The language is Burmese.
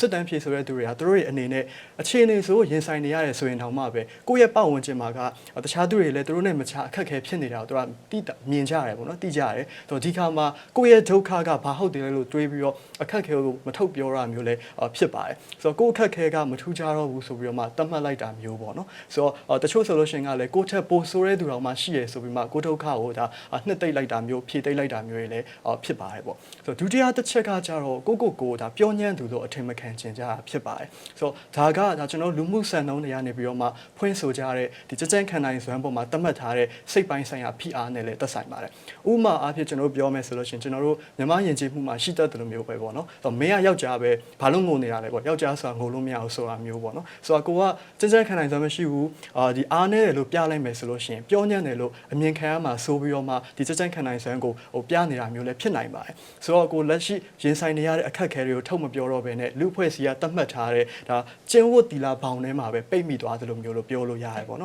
စစ်တမ်းဖြေဆိုတဲ့သူတွေကသူတို့ရဲ့အနေနဲ့အခြေအနေဆိုရင်ဆိုင်နေရတယ်ဆိုရင်တောင်မှပဲကိုယ့်ရဲ့ပတ်ဝန်းကျင်မှာကတခြားသူတွေလည်းသူတို့နဲ့မချအခက်အခဲဖြစ်နေတာကိုသူကတိမြင်ကြရတယ်ပေါ့နော်သိကြရတယ်ဆိုတော့ဒီခါမှာကိုယ့်ရဲ့ဒုက္ခကဘာဟုတ်တယ်လဲလို့တွေးပြီးတော့အခက်အခဲကိုမထုတ်ပြောရမျိုးလည်းဖြစ်ပါတယ်ဆိုတော့ကိုယ့်အခက်အခဲကမထူးခြားတော့ဘူးဆိုပြီးတော့မှတတ်မှတ်လိုက်တာမျိုးပေါ့နော်ဆိုတော့တချို့ဆိုလို့ရှိရင်ကလည်းကိုယ့်ထက်ပိုဆိုးတဲ့သူတော်မှရှိရဆိုပြီးမှကိုယ့်ဒုက္ခကိုဒါနှစ်သိမ့်လိုက်တာမျိုးဖြေသိမ့်လိုက်တာမျိုးတွေလည်းဖြစ်ပါတယ်ပေါ့ဆိုတော့ဒုတိယတစ်ချက်ကကြတော့ကိုကိုကိုဒါပြောညံ့သူလို့အထင်မခံချင်ကြတာဖြစ်ပါတယ်ဆိုတော့ဒါကဒါကျွန်တော်လူမှုစံနှုန်းတွေကနေပြီးတော့မှဖွင့်ဆိုကြတဲ့ဒီကြကြန့်ခံနိုင်စွမ်းပေါ်မှာသတ်မှတ်ထားတဲ့စိတ်ပိုင်းဆိုင်ရာဖိအားနဲ့လည်းသက်ဆိုင်ပါတယ်ဥပမာအားဖြင့်ကျွန်တော်ပြောမယ်ဆိုလို့ရှိရင်ကျွန်တော်တို့မြမယဉ်ကျေးမှုမှာရှိတတ်တယ်လို့မျိုးပဲပေါ့နော်ဆိုတော့မင်းကယောက်ျားပဲဘာလို့ငိုနေတာလဲပေါ့ယောက်ျားဆိုတာငိုလို့မရဘူးဆိုတာမျိုးပေါ့နော်ဆိုတော့ကိုကကြကြန့်ခံနိုင်စွမ်းမရှိဘူးအာဒီအားနဲ့တယ်လို့ပြလိုက်မယ်ဆိုလို့ရှိရင်ပြောညံ့တယ်လို့အမြင်ခံရမှာဆိုပြီးတော့မှဒီကြကြန့်ခံနိုင်စွမ်းကိုဟိုပြနေတာမျိုးလည်းဖြစ်နိုင်ပါတယ်ဆိုတော့ကိုလက်ရှိရင်ဆိုင်နေရတဲ့အခက်အခဲတွေကိုထုတ်မပြောတော့ဘဲနဲ့လူဖွဲ့စီကတတ်မှတ်ထားတဲ့ဒါကျင်းဝတ်တီလာဘောင်ထဲမှာပဲပိတ်မိသွားသလိုမျိုးလို့ပြောလို့ရတယ်ပေါ့နော်